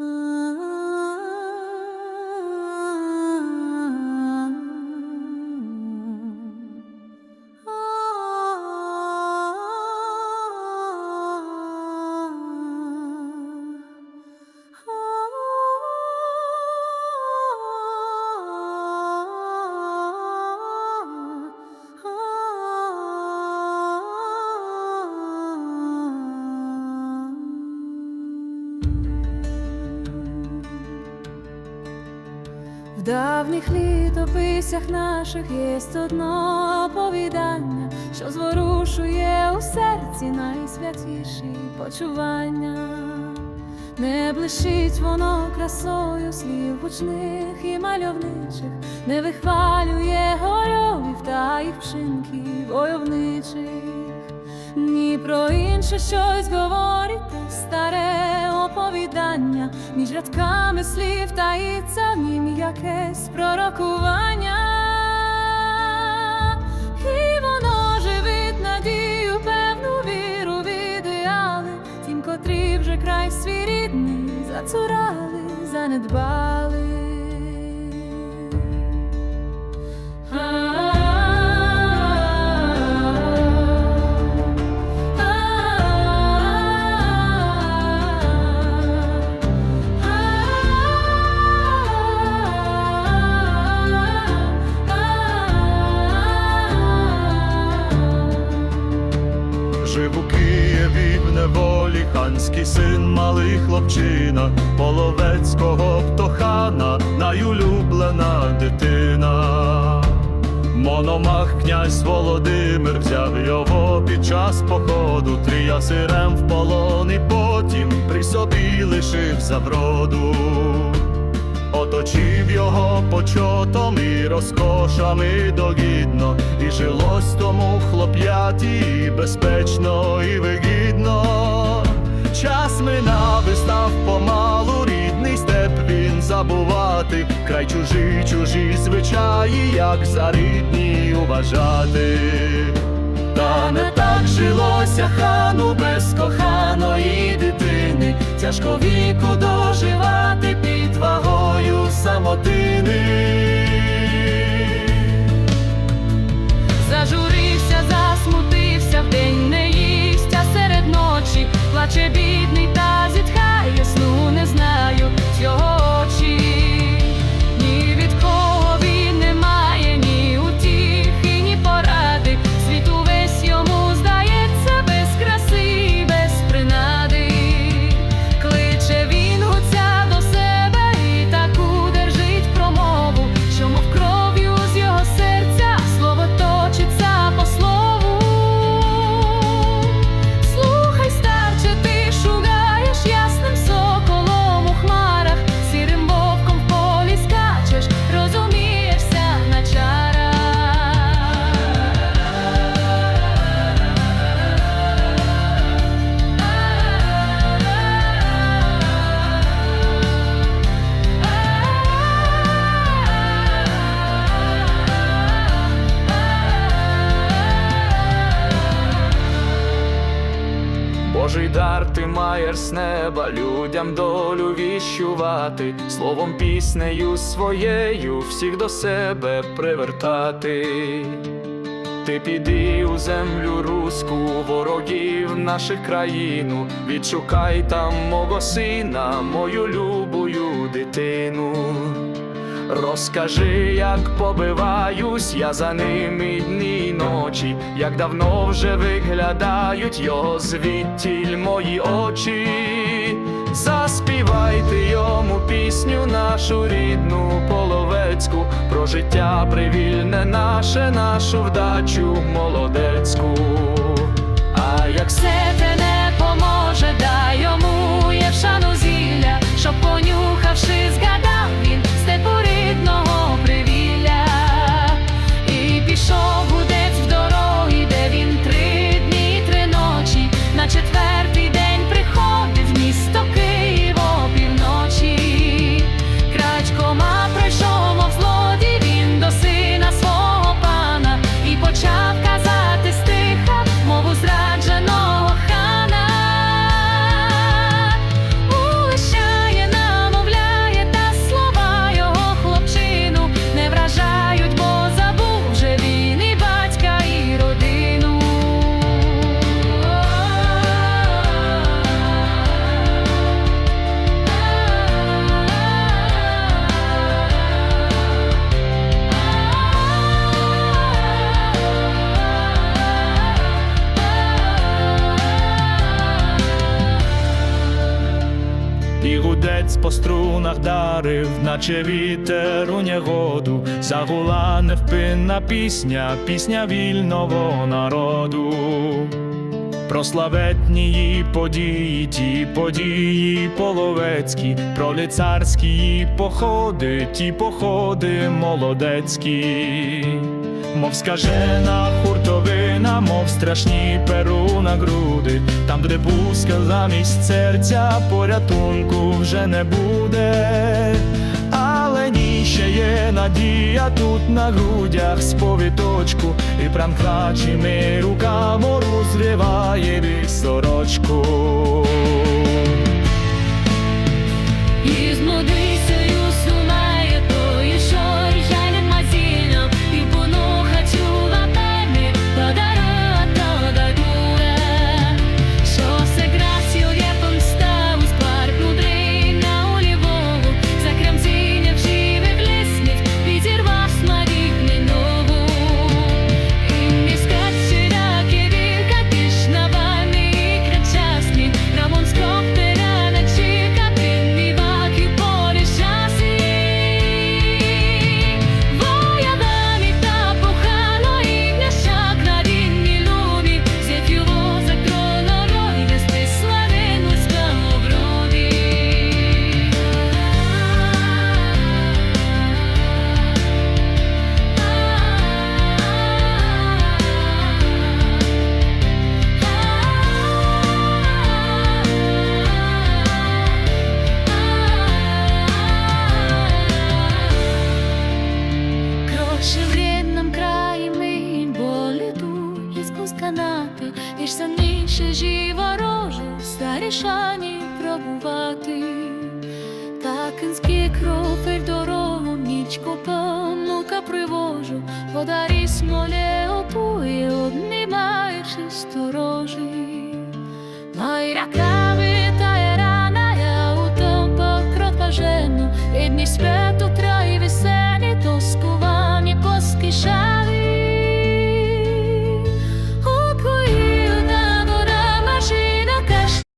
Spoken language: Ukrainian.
Hmm. В давніх літописях наших єсть одно оповідання, що зворушує у серці найсвятіші почування. Не блищить воно красою слів гучних і мальовничих, не вихвалює горьовів та їх вчинків войовничих. Ні про інше щось говорить те оповідання, між рядками слів таїться в нім якесь пророкування, і воно живить надію, певну віру в ідеали, тім, котрі вже край свій рідний зацурали, занедбали. Син, хлопчина, половецького птохана, найулюблена дитина. Мономах князь Володимир взяв його під час походу, триясирем в полон і потім при собі лишив за вроду. Оточив його почотом і розкошами догідно, і жилось тому хлоп'яті безпечно і вигідно. Час минав край чужі, чужі звичаї, як за рідні уважати. Та не так жилося хану без коханої дитини, тяжко віку доживати маєш з неба людям долю віщувати, словом піснею своєю всіх до себе привертати. Ти піди у землю руську, ворогів наших країну, відшукай там мого сина, мою любую дитину. Розкажи, як побиваюсь я за ними дні й ночі, як давно вже виглядають його звідтіль мої очі. Заспівайте йому пісню нашу рідну половецьку, про життя привільне наше, нашу вдачу молодецьку. А як Все те не і гудець по струнах дарив, наче вітер у негоду, загула невпинна пісня, пісня вільного народу. Про славетні події, ті події половецькі, про лицарські походи, ті походи молодецькі, мов скажена хуртовина, мов страшні перу на груди, там, де пуска замість серця, порятунку вже не буде. Але ні, ще є надія тут на грудях сповіточку, і пранклачими руками розриває від сорочку. Старі шані пробувати. Такинський крофель дорогу, нічку помилка привожу, подарі смоле опує, обнімаючи сторожі. Майрака